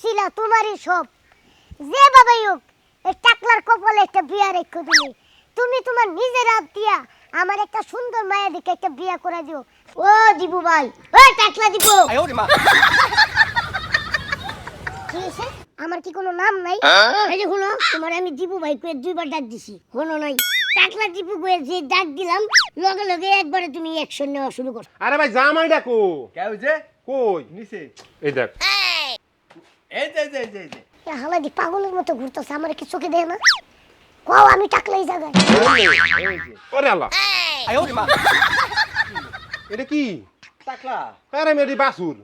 ছিল তোমারই সব। যে বাবাই হোক এই টাকলার কপালে একটা বিয়া রেখে তুমি তুমি তোমার নিজের হাত দিয়া আমার একটা সুন্দর মায়া দিকে একটা বিয়া করে দিও। ও দিবু ভাই ও টাকলা দিব। আমার কি কোনো নাম নাই? এই যে শুনো তোমার আমি দিবু ভাই কয়ে দুইবার ডাক দিছি। হলো নাই টাকলা দিবু কয়ে যে ডাক দিলাম লগে লগে একবারে তুমি অ্যাকশন নেওয়া শুরু করো। আরে ভাই জামাই ডাকো। কেউ যে? কই? নিচে। এই দেখ। পাগলের মতো ঘুরতেছে আমার কি চোখে দেয় না? কও আমি টাকলাই এটা কি? হ্যাঁ, বাসুর।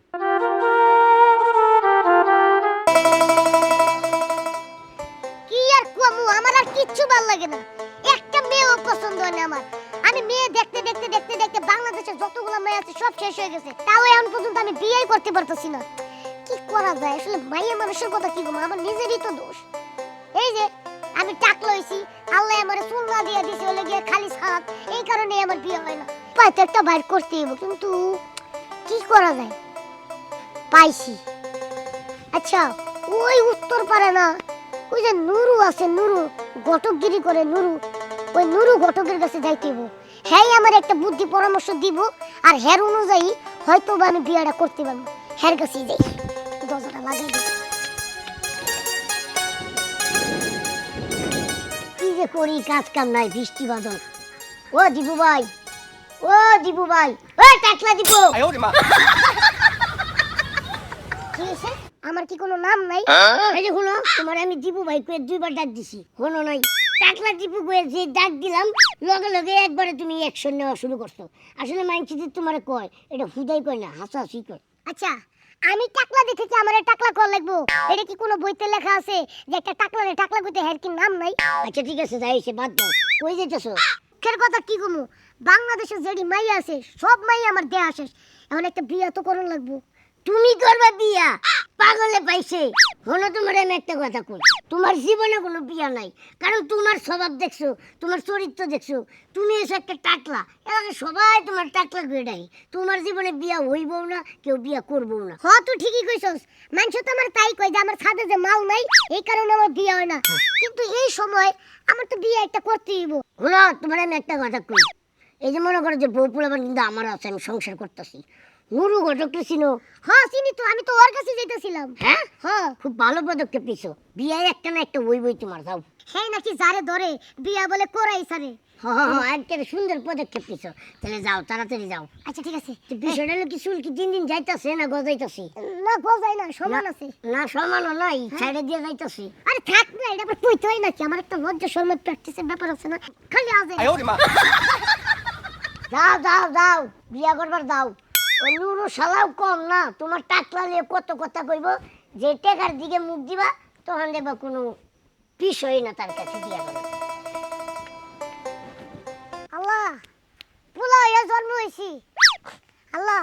আমার আর কিচ্ছু ভালো লাগে না। একটা মেয়েও পছন্দ হয় আমার। আমি মেয়ে দেখতে দেখতে দেখতে দেখতে বাংলাদেশের যতগুলো মেয়ে আছে সব শেষ হয়ে গেছে। তাও এখন পর্যন্ত আমি বিয়েই করতে পারতেছি না। করা যায়? আসলে মাইয়া মানুষের কথা কি বলব? আমার নিজেরই তো দোষ। এই যে, আমি টাক লইছি, আল্লাহ আমার সুন্না দিয়ে দিছে হলে গিয়ে খালি সাত এই কারণে আমার বিয়ে হয় না। পাইতে একটা বাইর করতে হইব, কিন্তু কি করা যায়? পাইছি। আচ্ছা ওই উত্তর পারে না। ওই যে নুরু আছে, নুরু। ঘটকগিরি করে নুরু। ওই নুরু ঘটকের কাছে যাইতে হইব। হ্যাঁ আমার একটা বুদ্ধি পরামর্শ দিব, আর হ্যার অনুযায়ী হয়তো বা আমি বিয়েটা করতে পারব। হ্যার কাছেই যাই। একটু দরজাটা লাগিয়ে দিই কি যে করি কাজ কাম নাই বৃষ্টি বাদল। ও দীপু ভাই ও দীপু ভাই ও টাকলা দীপু কি হয়েছে? আমার কি কোনো নাম নাই? এই যে হলো তোমার আমি দীপু ভাই কয়ে দুইবার ডাক দিছি। কোনো নাই টাকলা দীপু কয়ে যে ডাক দিলাম লগে লগে একবারে তুমি অ্যাকশন নেওয়া শুরু করছ। আসলে মাইন্সিতে তোমার কয় এটা হুদাই কয় না হাসা হাসি কয়। আচ্ছা আমি টাকলা দেখেছি আমার টাকলা কল লাগবো। এটা কি কোনো বইতে লেখা আছে যে একটা টাকলা রে টাকলা কইতে হের কি নাম নাই? আচ্ছা ঠিক আছে যাই সে বাদ দাও। কই যেতেছো কের কথা কি কমু? বাংলাদেশে যেডি মাই আছে সব মাই আমার দেয়া আসে এখন একটা বিয়া তো করন লাগবো। তুমি করবা বিয়া পাগলে পাইছে। হলো তোমার আমি একটা কথা কই। তোমার জীবনে কোনো বিয়া নাই। কারণ তোমার স্বভাব দেখছ, তোমার চরিত্র দেখছ। তুমি এসে একটা টাকলা। এলাকা সবাই তোমার টাকলা করে ডাই তোমার জীবনে বিয়া হইবও না, কেউ বিয়া করব না। হ, তুই ঠিকই কইছস। মানুষ তো আমার তাই কয় যে আমার ছাদে যে মাল নাই, এই কারণে আমার বিয়া হয় না। কিন্তু এই সময় আমার তো বিয়ে একটা করতেই হইব। হলো তোমার আমি একটা কথা কই। এই যে মনে করো যে বউ পোলাবার কিন্তু আমার আছে, আমি সংসার করতেছি। নুরু ঘটককে চিনো? হ্যাঁ চিনি তো আমি তো ওর কাছে যাইতেছিলাম। হ্যাঁ? হ্যাঁ। খুব ভালো পদক্ষেপ নিছো। বিয়ে একটা না একটা বই বই তোমার যাও। হ্যাঁ নাকি যারে ধরে বিয়া বলে করাই সারে। একবারে সুন্দর পদক্ষেপ নিছো। তাহলে যাও তাড়াতাড়ি যাও। আচ্ছা ঠিক আছে। বিষয়টা হলো কি চুল কি দিন দিন যাইতাছে না গজাইতাছে? না গজাই না সমান আছে। না সমানও নাই হ্যাঁ। ছাইড়ে দিয়ে যাইতাছে। আরে থাক না এটা আবার কইতে হয় নাকি? আমার একটা লজ্জা সম্মান প্র্যাকটিসের ব্যাপার আছে না। খালি আজে যাও যাও যাও। বিয়া করবার দাও নুরু শালাও কম না? তোমার টাকলা নিয়ে কত কথা কইব? যে টেকার দিকে মুখ দিবা, তখন দেখবা কোনো না তার কাছে করো আল্লাহ, পোলা হইয়া জন্ম হয়েছি আল্লাহ,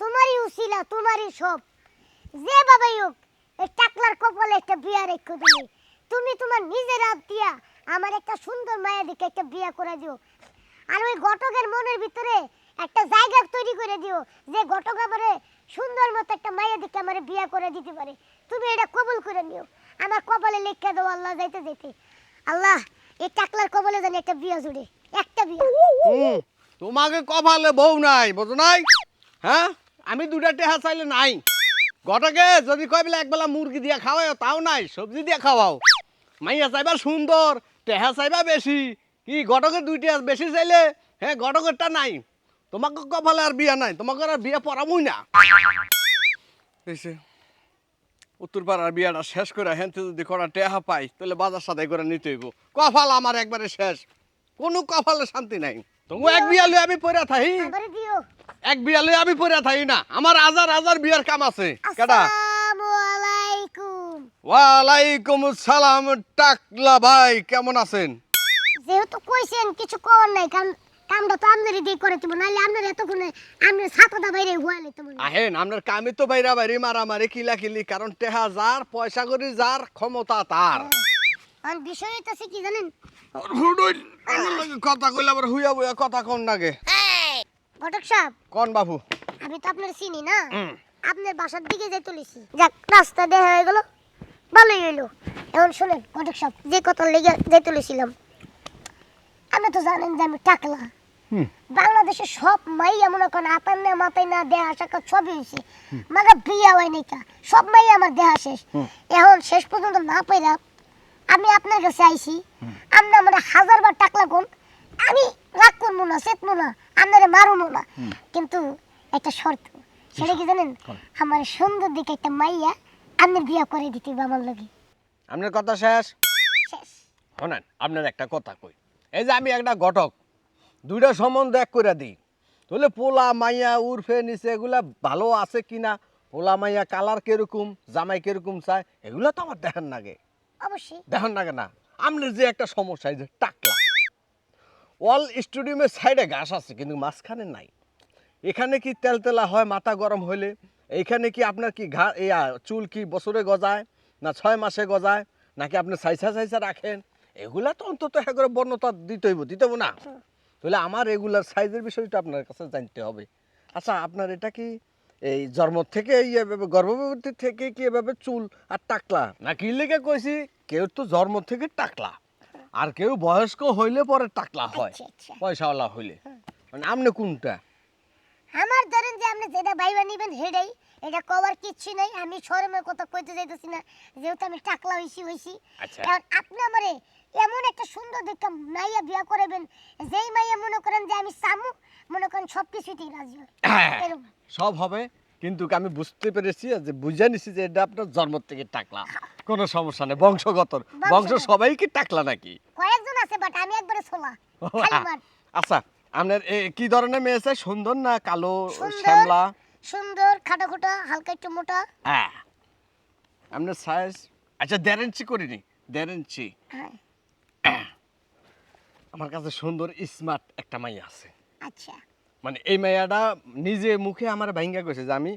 তোমারই উসিলা, তোমারই সব। যে বাবাই হোক, এই টাকলার কপালে একটা বিয়া রেখো তুমি তুমি তোমার নিজের হাত দিয়া আমার একটা সুন্দর মায়া দেখে একটা বিয়া করে দিও। আর ওই ঘটকের মনের ভিতরে একটা জায়গা তৈরি করে দিও যে ঘটক আমারে সুন্দর মতো একটা মায়া দিকে আমারে বিয়া করে দিতে পারে। তুমি এটা কবুল করে নিও। আমার কপালে লেখা দাও, আল্লাহ যাইতে যাইতে। আল্লাহ, এই টাকলার কপালে জানি একটা বিয়া জুড়ে, একটা বিয়া। তোমাকে কপালে বউ নাই, বোঝো নাই? হ্যাঁ? আমি দুটা টেহা চাইলে নাই। গটকে যদি কয় বেলা একবেলা মুরগি দিয়া খাওয়াও, তাও নাই, সবজি দিয়া খাওয়াও। মাইয়া চাইবা সুন্দর, টেহা চাইবা বেশি। কি গটকের দুইটা বেশি চাইলে? হ্যাঁ গটকেরটা নাই। তোমাকে কপালে আর বিয়া নাই তোমাকে আর বিয়া পড়াবই না। এসে উত্তর পাড়ার বিয়াটা শেষ করে হেনতে যদি করা টেহা পাই তাহলে বাজার সাথে করে নিতে হইব। কপাল আমার একবারে শেষ কোনো কপালে শান্তি নাই। তবু এক বিয়া লই আমি পড়ে থাই। এক বিয়া লই আমি পড়ে থাই না আমার হাজার হাজার বিয়ার কাম আছে। কেডা? আসসালামু আলাইকুম। ওয়ালাইকুম সালাম টাকলা ভাই কেমন আছেন? যেহেতু কইছেন কিছু করার নাই কারণ কামটা তো আপনারই দিয়ে করে দিব নাহলে আপনার এতক্ষণে আপনার ছাতাটা বাইরে হুয়ালে তো আহেন আপনার কামে তো বাইরা বাইরে মারামারি কিলা কিলি কারণ টেহা যার পয়সা করি যার ক্ষমতা তার। আর বিষয় হইতাছে কি জানেন? কথা কইলে আবার হুইয়া কথা কোন নাগে ঘটক সাহেব কোন বাবু। আমি তো আপনার চিনি না। আপনার বাসার দিকে যাই তুলেছি। যাক রাস্তা দেখা হয়ে গেল। ভালোই হইল। এখন শুনেন ঘটক সব যে কথা লেগে যাই তুলেছিলাম। আপনি তো জানেন যে আমি টাকলা। বাংলাদেশের সব মাইয়া মনে করেন আতার না মাথায় না দেহা সাক্ষাৎ সবই হয়েছে। মাগা বিয়া হয় নাই সব মাইয়া আমার দেহা শেষ। এখন শেষ পর্যন্ত না পাইলাম আমি আপনার কাছে আইছি। আপনি আমার হাজার বার টাকলা কোন আমি রাগ করব না চেতবো না আপনারে মারবো না। কিন্তু একটা শর্ত সেটা কি জানেন? আমার সুন্দর দিকে একটা মাইয়া আপনার বিয়া করে দিতে আমার লগে। আপনার কথা শেষ? শেষ। শোনেন আপনার একটা কথা কই। এই যে আমি একটা ঘটক দুইটা সম্বন্ধ এক করে দিই। তাহলে পোলা মাইয়া উর্ফে নিচে এগুলা ভালো আছে কিনা? পোলা মাইয়া কালার কীরকম জামাই কীরকম চায়? এগুলো তো আমার দেখেন নাগে। অবশ্যই। দেখেন নাগে না। আপনার যে একটা সমস্যা এই যে টাকলা। ওয়াল স্টেডিয়ামের সাইডে ঘাস আছে কিন্তু মাঝখানে নাই। এখানে কি তেলতেলা হয় মাথা গরম হইলে? এইখানে কি আপনার কি ঘা ইয়া চুল কি বছরে গজায়? না ছয় মাসে গজায়? নাকি আপনি সাইসা সাইসা রাখেন? এগুলা তো অন্তত একবারে বর্ণতা দিতে হইব দিতে হইব না? তাহলে আমার রেগুলার সাইজের বিষয়টা আপনার কাছে জানতে হবে। আচ্ছা আপনার এটা কি এই জন্ম থেকে এই এভাবে গর্ভবতী থেকে কি এভাবে চুল আর টাকলা? না কি লেগে কইছি কেউ তো জন্ম থেকে টাকলা আর কেউ বয়স্ক হইলে পরে টাকলা হয় আচ্ছা আচ্ছা। পয়সাওয়ালা হইলে। মানে আপনি কোনটা? আমার ধরেন যে আপনি যেটা ভাইবা নিবেন সেটাই এটা কভার কিচ্ছু নাই আমি শরমের কথা কইতে যাইতেছি না যেহেতু আমি টাকলা হইছি হইছি। আচ্ছা। এখন আপনি আমারে এমন একটা সুন্দর দেখে মাইয়া বিয়া করাবেন যেই মাইয়া মনে করেন যে আমি সামু মনে করেন সব কিছুতেই রাজি হয় সব হবে কিন্তু আমি বুঝতে পেরেছি যে বুঝে নিছি যে এটা আপনার জন্ম থেকে টাকলা। কোনো সমস্যা নেই বংশগত। বংশ সবাই কি টাকলা নাকি? কয়েকজন আছে বাট আমি একবারে ছোলা। মার। আচ্ছা আপনার কি ধরনের মেয়ে চাই সুন্দর না কালো। শ্যামলা? সুন্দর খাটা খোটা হালকা একটু মোটা। হ্যাঁ। আপনার সাইজ আচ্ছা দেড় ইঞ্চি করিনি দেড় ইঞ্চি হ্যাঁ। আমার কাছে সুন্দর স্মার্ট একটা মাইয়া আছে। আচ্ছা। মানে এই মেয়াটা নিজে মুখে আমার ভাঙ্গা কইছে যে আমি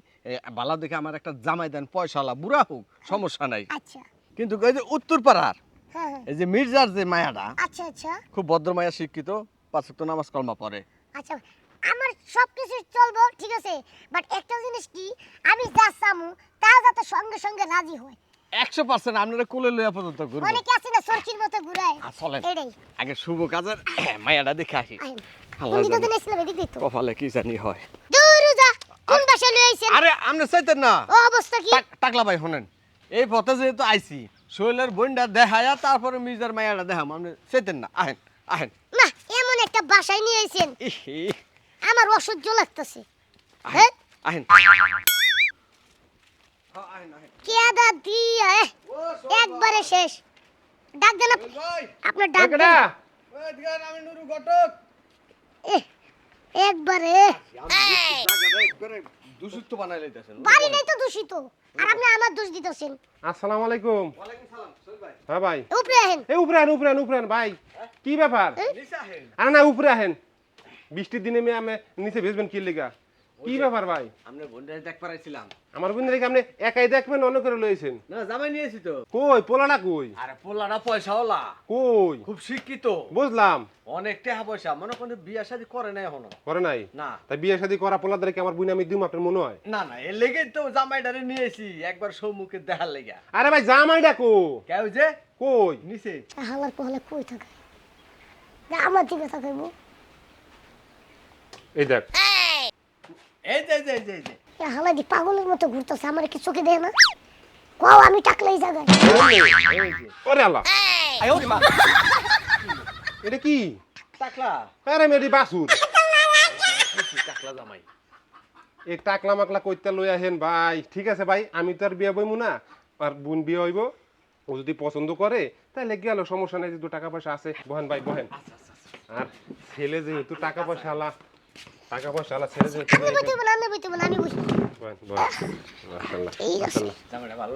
বালা দেখে আমার একটা জামাই দেন পয়সাওয়ালা বুড়া হোক সমস্যা নাই। আচ্ছা। কিন্তু এই যে উত্তরপাড়ার হ্যাঁ হ্যাঁ। এই যে মির্জার যে মায়াটা আচ্ছা আচ্ছা। খুব ভদ্র মায়া শিক্ষিত পাঁচ ওয়াক্ত নামাজ কলমা পড়ে। আচ্ছা আমার সব কিছু চলবো ঠিক আছে বাট একটা জিনিস কি আমি যা চামু তা যাতে সঙ্গে সঙ্গে রাজি হয়। একশো পার্সেন্ট আপনারা কোলে লইয়া পর্যন্ত ঘুরবো। অনেকে আছে না সরকির মতো ঘুরায়। চলেন। আগে শুভ কাজের মায়াটা দেখে আসি। কপালে কি জানি হয়। কোন বাসা লই আইছেন? আরে আপনি চাইতেন না। ও অবস্থা কি? টাকলা ভাই শোনেন এই পথে যেহেতু আইছি শৈলের বইনটা দেখায়া তারপরে মির্জার মায়াটা দেখাম। আপনি চাইতেন না। আহেন আহেন। না এমন একটা বাসায় নিয়ে আইছেন। আমার অসহ্য লাগতেছে। আহেন হ্যাঁ? আহেন। দিয়া? এ, একবারে শেষ। ডাক দেন আপ- আপনার ডাক দেন। আমি নুরু ঘটক। এ, একবারে। দূষিত বাড়ি নাই তো দূষিত। আর আপনি আমার দোষ দিতেছেন। আসসালামু আলাইকুম। ওয়ালাইকুম সালাম ভাই। হ্যাঁ ভাই। উপরে আহেন। এই উপরে আহেন উপরে আহেন উপরে আহেন ভাই। কি ব্যাপার? নিচে আহেন। আরে না উপরে আহেন। বৃষ্টির দিনে মেয়ে আমি নিচে ভেজবেন কি লিগা? কি ব্যাপার ভাই? আমরা বন্ডারে দেখ পারাইছিলাম আমার বন্ধু রেখে আপনি একাই দেখবেন অন্য করে লইছেন? না জামাই নিয়েছি তো। কই পোলাটা কই? আরে পোলাটা পয়সাওয়ালা। কই? খুব শিক্ষিত। বুঝলাম। অনেক টাকা পয়সা। মনে করেন বিয়া শাদী করে না এখনও। করে নাই? না। তাই বিয়ে শাদী করা পোলাদের কি আমার বুনে আমি দিম আপনার মনে হয়? না না এর লেগে তো জামাইটারে নিয়েছি। একবার সম্মুখে দেখার লেগে আরে ভাই জামাই ডাকো কেউ যে? কই? নিচে। হালার পহলে কই থাকে না, আমার দিকে তাকাইব এই দেখ। এই যে এই যে এই যে, এই যে। হালা দি পাগলের মতো ঘুরতেছে আমার কি চোখে দেয় না? কও আমি টাকলাই জায়গায়। ওরে আল্লাহ। আয়ো রে মা। এটা কি? টাকলা। আরে মেয়েটি বাসুর। টাকলা জামাই। এই টাকলা মাকলা কইতে লই আহেন ভাই। ঠিক আছে ভাই আমি তো আর বিয়ে বইমু না। আর বোন বিয়ে হইব। ও যদি পছন্দ করে তাহলে গেল সমস্যা নাই যেহেতু টাকা পয়সা আছে। বহেন ভাই বহেন। আর ছেলে যেহেতু টাকা পয়সা আলা টাকা পয়সা আলা যেহেতু আমি বইতে বলে আমি বইতে বলে আমি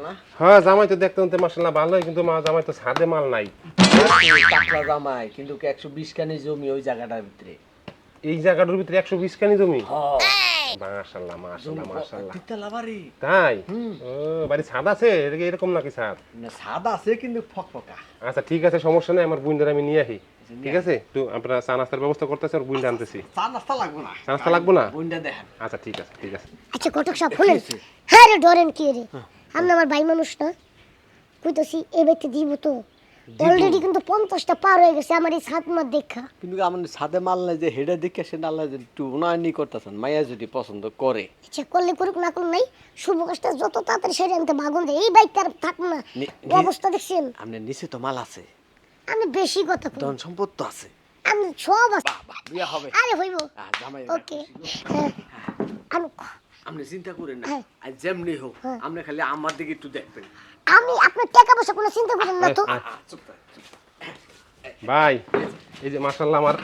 না? হ্যাঁ জামাই তো দেখতে দেখতে মাশাআল্লাহ ভালোই কিন্তু মা জামাই তো সাদে মাল নাই। টাকলা জামাই কিন্তু একশো বিশ কানি জমি ওই জায়গাটার ভিতরে? এই জায়গাটার ভিতরে একশো বিশ কানি জমি? হ্যাঁ তিনতলা বাড়ি তাই? ও বাড়ি ছাদ আছে? কি এরকম নাকি ছাদ? না সাদা আছে কিন্তু ফকফকা। আচ্ছা ঠিক আছে সমস্যা নেই আমার বোনদের আমি নিয়ে আসি। ঠিক আছে? একটু আপনারা চা নাস্তার ব্যবস্থা করতেছে আর বুনটা আনতেছি। চা নাস্তা লাগবো না। চা নাস্তা লাগবো না? বইনটা দেখেন। আচ্ছা ঠিক আছে ঠিক আছে। আচ্ছা কটক সাহেব শুনেন। হ্যাঁ রে ডরেন কি রে? আপনি আমার ভাই মানুষ না। কইতাছি এ ব্যক্তি দিব তো। অলরেডি কিন্তু পঞ্চাশটা পার হয়ে গেছে আমার এই সাত মাস দেখা। কিন্তু আমার সাদে মাল নাই যে হেডে দেখে সে নাল্লা যে একটু উন্নয়নই করতেছেন মাইয়া যদি পছন্দ করে। ইচ্ছা করলে করুক না করুক নাই শুভ কাজটা যত তাড়াতাড়ি সেরে আনতে ভাগুন দেয় এই বাইকটা আর থাকব না। নি- অবস্থা দেখছেন? আপনার নিচে তো মাল আছে। আমি বেশি কথা কই। ধন সম্পদ তো আছে। আমি সব আছে। বিয়া হবে। আরে হইব। জামাই ওকে। হ্যাঁ আমি আপনি চিন্তা করেন না। হ্যাঁ। আর যেমনি হোক হ্যাঁ। আপনি খালি আমার দিকে একটু দেখবেন। আমি আপনার টাকা পয়সা কোনো চিন্তা করেন না তো। ভাই এই যে মার্শাল্লাহ আমার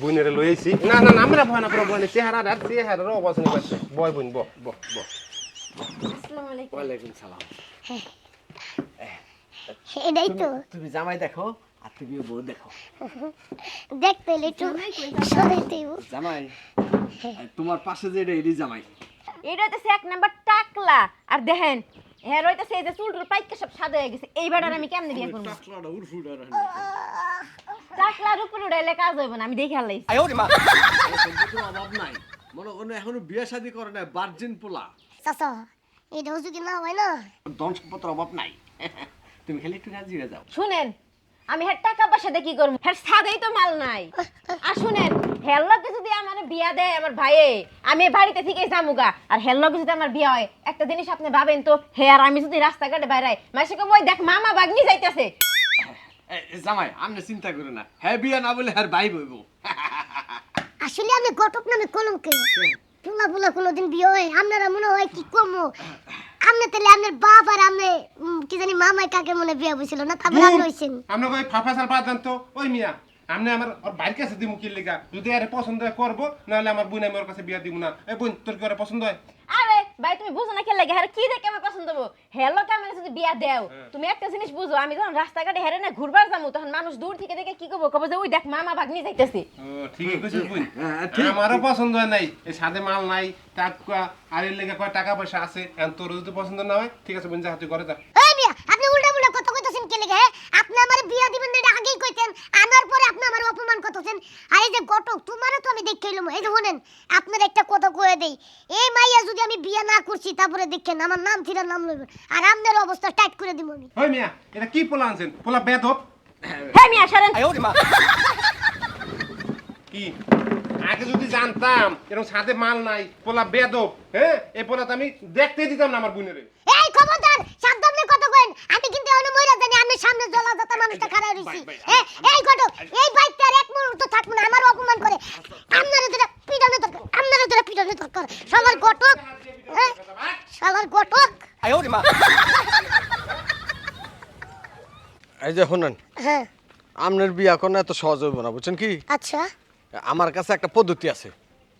বুনের লইছি না না না আমরা ভয় না পুরো বই চেহারা আর চেহারা অবস্থা করছে বয় বুন ব ব ব ওয়ালাইকুম সালাম। এটাই তো। তুমি জামাই দেখো আর তুমিও বউ দেখো। একটু সরাইতে জামাই? তোমার পাশে যে এটা জামাই। এটা হইতেছে এক নাম্বার টাকলা। আর দেখেন হ্যাঁ রইতেছে এই যে চুলটুল পাইকা সব সাদা হয়ে গেছে। এই বেড়ার আমি কেমনে বিয়ে করব? টাকলার উপরে উড়াইলে কাজ হইব না আমি দেখে হারাইছি অভাব নাই। মনে এখনও বিয়ে শাদি করে না বার্জিন পোলা। চাচা এটাও যদি না হয় না? অভাব নাই। তুমি খালি একটু কাজ হয়ে যাও। শুনেন আমি হ্যাঁ টাকা পয়সা দিয়ে কি করব? হ্যাঁ সাদেই তো মাল নাই। আর শুনেন হেল্লকে যদি আমার বিয়া দেয় আমার ভাইয়ে আমি বাড়িতে থেকে যামুগা। আর হেল্লকে যদি আমার বিয়া হয় একটা জিনিস আপনি ভাবেন তো হে আর আমি যদি রাস্তাঘাটে বাইরাই মাসে কব ওই দেখ মামা বাগনি যাইতেছে। জামাই আপনি চিন্তা করে না। হ্যাঁ বিয়া না বলে হ্যাঁ ভাই বইব। আসলে আমি ঘটক নামে কলঙ্কে পোলা পোলা কোনোদিন বিয়ে হয় আপনারা মনে হয় কি কমো? আপনি তাহলে আপনার বাপ আর আমনে কি জানি মামাই কাকে মনে বিয়ে বসিল না তারপর আপনি হইছেন আমরা কই ফাফা সাল পাঁচ জানতো তো ওই মিয়া। আমনে আমার ওর বাইর কাছে দিমু কি লেগা যদি আরে পছন্দ করব নাহলে আমার বোন আমি ওর কাছে বিয়া দিব না। এই বোন তোর কি ওরে পছন্দ হয়? ভাই তুমি বুঝো না খেলে হ্যাঁ কি দেখে আমার পছন্দ হব? হেলো কে আমার যদি বিয়া দেও তুমি একটা জিনিস বুঝো আমি যখন রাস্তাঘাটে হেরে না ঘুরবার যাব তখন মানুষ দূর থেকে দেখে কি করব? কবে যে ওই দেখ মামা ভাগ্নি যাইতেছে। ঠিকই কইছিস হ্যাঁ, আমারও পছন্দ হয় নাই। এই সাদে মাল নাই টাকা আর এর লেগে কয় টাকা পয়সা আছে এখন তোর যদি পছন্দ না হয় ঠিক আছে বোন যা তুই করে যা। এই মিয়া আপনি উল্টা কথা কইতাছেন কে লাগে হ্যাঁ? আপনি আমারে বিয়া দিবেন না এটা আগেই কইতেন। আনার পরে আপনি আমারে অপমান করতেছেন। আরে যে গটক তোমারে তো আমি দেখাইলাম এই যে শুনেন আপনার একটা কথা কয়ে দেই। এই মাইয়া যদি আমি বিয়া না করছি তারপরে দেখেন আমার নাম থিরা নাম লইব আর আপনার অবস্থা টাইট করে দিব আমি। ওই মিয়া এটা কি পোলা আনছেন? পোলা বেদ বেদব হ্যাঁ মিয়া সরেন। কি? আগে যদি জানতাম এরকম সাথে মাল নাই পোলা বেদব হ্যাঁ? এই পোলা তো আমি দেখতে দিতাম না আমার বুনেরে। এই খবরদার মানুষটা খারাপ হইছি। এই ঘটক এই বাইকটা এক মুহূর্ত থাকব না আমার অপমান করে। আপনারা যেটা পিটানো দরকার আপনারা যেটা পিটানো দরকার শালার ঘটক হ্যাঁ? শালার ঘটক। আয় ওরে মা। এই যে শুনেন হ্যাঁ। আপনার বিয়া কোন এত সহজ হইব না বুঝছেন কি? আচ্ছা। আমার কাছে একটা পদ্ধতি আছে।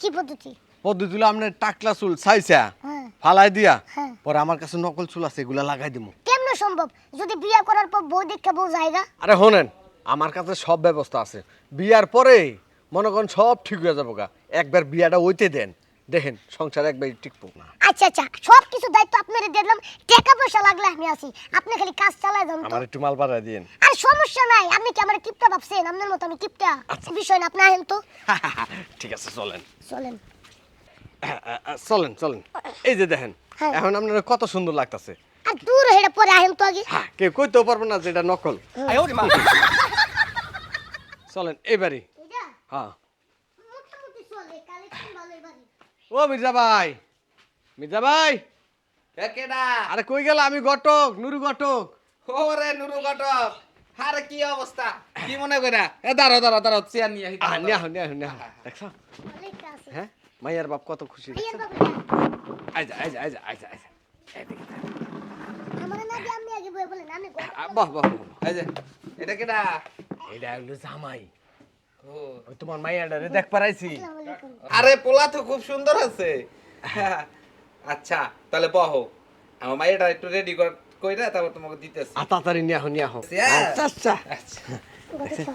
কি পদ্ধতি? পদ্ধতি হলো আপনার টাকলা চুল সাইসা হ্যাঁ। ফালাই দিয়া হ্যাঁ। পরে আমার কাছে নকল চুল আছে এগুলা লাগাই দিমু। কেমনে সম্ভব? যদি বিয়া করার পর বউ দেখে বউ জায়গা? আরে শোনেন আমার কাছে সব ব্যবস্থা আছে। বিয়ার পরে মনে করেন সব ঠিক হয়ে যাব গা। একবার বিয়াটা ওইতে দেন। দেখেন সংসার একবার টিকবো না। আচ্ছা আচ্ছা সব কিছু দায়িত্ব আপনারে দিলাম টাকা পয়সা লাগলে আমি আছি আপনি খালি কাজ চালায় যান আমার একটু মাল বাড়াই দিন আর সমস্যা নাই আপনি কি আমার কিপটা ভাবছেন? আপনার মতো আমি কিপটা। বিষয় না আপনি আহেন তো। ঠিক আছে চলেন। চলেন। চলেন চলেন। এই যে দেখেন হ্যাঁ। এখন আপনার কত সুন্দর লাগতাছে। আর দূর হেড়ে পরে আহেন তো আগে। কে কইতে পারব না যেটা নকল। চলেন এবারে হ্যাঁ ও মির্জা ভাই। মির্জা ভাই। কেডা? আরে কই গেল? আমি ঘটক নুরু ঘটক। ওরে নুরু গটক আরে কি অবস্থা? কি মনে কইরা এ দাঁড়াও দাঁড়াও দাঁড়াও চেয়ার নিয়ে আহি আহ নিয়া নিয়া নিয়া দেখছ? হ্যাঁ? মাইয়ার বাপ কত খুশি আইজা আইজা আইজা আইজা আইজা বাহ বাহ বাহ, বাহ। এই যে এটা কেডা? এটা হলো জামাই। ও। ওই তোমার মাইয়াডারে দেখ পারাইছি। আরে পোলা তো খুব সুন্দর আছে। আচ্ছা তাহলে বহো। আমার মাইয়াটা একটু রেডি কর কইরা তারপর তোমাকে দিতেছি। তাড়াতাড়ি নিয়া হো নিয়া হো আচ্ছা। আচ্ছা আচ্ছা।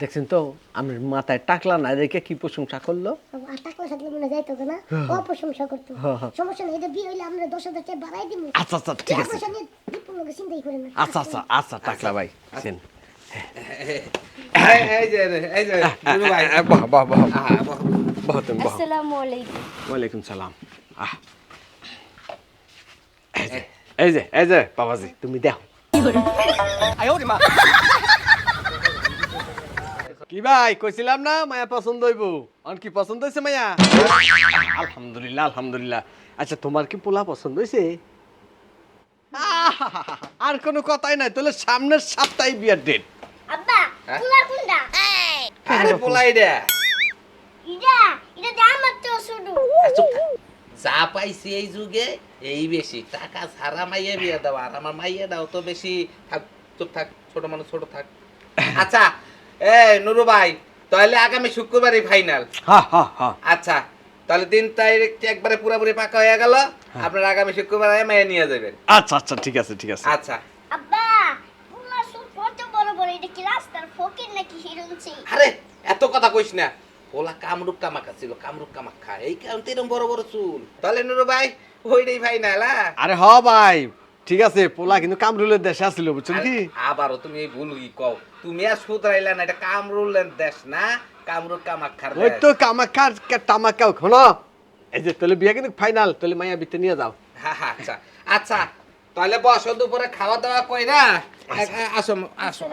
দেখছেন তো আমার মাথায় টাকলা না দেখে কি প্রশংসা করল? আর টাকা থাকলে মনে যাইতো না? অপ্রশংসা করতো। সমস্যা নেই এটা বিয়ে হইলে আমরা দশ হাজার টাকা বাড়াই দিব আচ্ছা আচ্ছা ঠিক আছে। পয়সা নিয়ে দীপুর লোকে চিন্তাই করে না। আচ্ছা আচ্ছা আচ্ছা টাকলা ভাই আছেন এই- যে এই যে নুরু ভাই। বাহ বাহ বাহ। আহা, বহ। বাহ। তুমি বাহ। আসসালামু ওয়ালাইকুম সালাম। আহ। এই যে। এই যে বাবাজি তুমি দেখো। কি ভাই কইছিলাম না মায়া পছন্দ হইব? অন কি পছন্দ হয়েছে মায়া? আলহামদুলিল্লাহ আলহামদুলিল্লাহ। আচ্ছা তোমার কি পোলা পছন্দ হয়েছে আর কোনো কথাই নাই তাহলে সামনের সপ্তাহে বিয়ার ডেট আব্বা হ্যাঁ? কুলার কুন্ডা আরে ইডা ইডা দে আমার তো শুধু। যা পাইছি এই যুগে এই বেশি। টাকা ছাড়া মাইয়া বিয়ে দেওয়া আর আমার মাইয়াটাও তো বেশি। থাক চুপ থাক ছোট মানুষ ছোট থাক। আচ্ছা এ নুরু ভাই তাহলে আগামী শুক্রবারই ফাইনাল হা হা হা। আচ্ছা তাহলে দিন তারিখ একবারে পুরোপুরি পাকা হয়ে গেল? আপনার আগামী শুক্রবার মাইয়া নিয়ে যাবেন। আচ্ছা আচ্ছা ঠিক আছে ঠিক আছে। আচ্ছা। আব্বা কুলার সুট কত বড় বড় এটা কি রাস্তার ফকির নাকি হিরুনছি আরে এত কথা কইস না। ওলা কামরূপ কামাকা ছিল কামরূপ কামাখা। এই কারণে এরকম বড় বড় চুল। তাহলে নুরু ভাই ওইটাই ফাইনাল হ্যাঁ? আরে হ ভাই ঠিক আছে পোলা কিন্তু কামরুলের দেশে আসছিল বুঝছেন কি? আবারও তুমি এই ভুল কি কও। তুমি আর শুধরাইলা না এটা কামরুলের দেশ না? কামরূপ কামাখার ওই তো কামাকার টামাকাও শোনো এই যে তাহলে বিয়ে কিন্তু ফাইনাল তাহলে মাইয়া বিতে নিয়ে যাও। হ্যাঁ, হ্যাঁ, আচ্ছা। আচ্ছা তাহলে বসো দুপুরে খাওয়া দাওয়া কইরা না এ- আসো আসো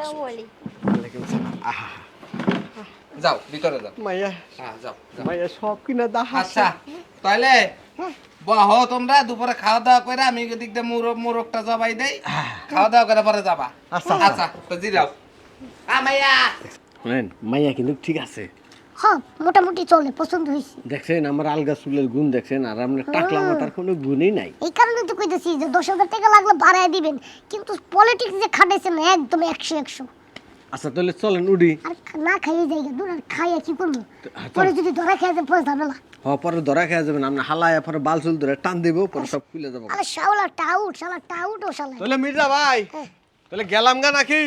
যাও ভিতরে যাও। মাইয়া হ্যাঁ যাও যাও। মাইয়া সব কিনা দাহা আচ্ছা তাহলে বহ তোমরা দুপুরে খাওয়া দাওয়া করে আমি এদিক দিয়ে মুরগ মুরগটা জবাই দেই। খাওয়া দাওয়া করে পরে যাবা। আচ্ছা, আচ্ছা তো জিরাও। আ মাইয়া। শুনেন মাইয়া কিন্তু ঠিক আছে। হ্যাঁ মোটামুটি চলে পছন্দ হয়েছে দেখছেন আমার আলগা চুলের গুণ দেখছেন আর আপনার টাকলা মাথার কোনো গুণই নাই। এই কারণে তো কইতেছি যে দশ হাজার টাকা লাগলে বাড়ায় দিবেন কিন্তু পলিটিক্স যে খাটাইছেন একদম একশো একশো। আচ্ছা তাহলে চলেন উডি আর না খাইয়ে যাই দূর আর খাইয়ে কি করব? আচ্ছা। পরে যদি ধরা খেয়ে যায় পরে ঝামেলা। হ পরে ধরা খেয়ে যাবেন আপনি হালায় পরে বাল চুল ধরে টান দিব পরে সব খুলে যাব। আরে টাউট শালা টাউট ও শালা। তাহলে মির্জা ভাই হ্যাঁ। তাহলে গেলাম গা নাকি?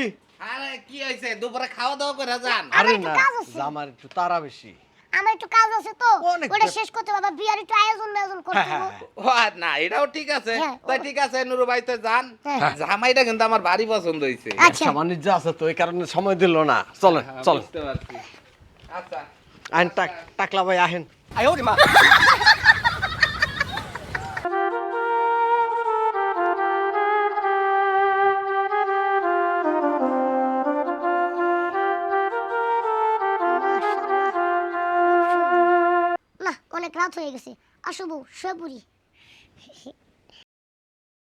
আরে কি হয়েছে? দুপুরে খাওয়া দাওয়া করে যান। আরে না। জামার একটু তারা বেশি। আমার একটু কাজ আছে তো ওটা শেষ করতে হবে বিয়ার একটু আয়োজন আয়োজন করতে হ্যাঁ, হবে। ও না এটাও ঠিক আছে। হ্যাঁ, তাই ঠিক আছে নুরু ভাই তো যান। হ্যাঁ। জামাইটা কিন্তু আমার ভারী পছন্দ হয়েছে। আচ্ছা। বাণিজ্য আছে তো এই কারণে সময় দিল না। চলেন চলেন। আচ্ছা। আইন টাক টাকলা ভাই আহেন। না অনেক রাত হয়ে গেছে আসো বউ শুয়ে পড়ি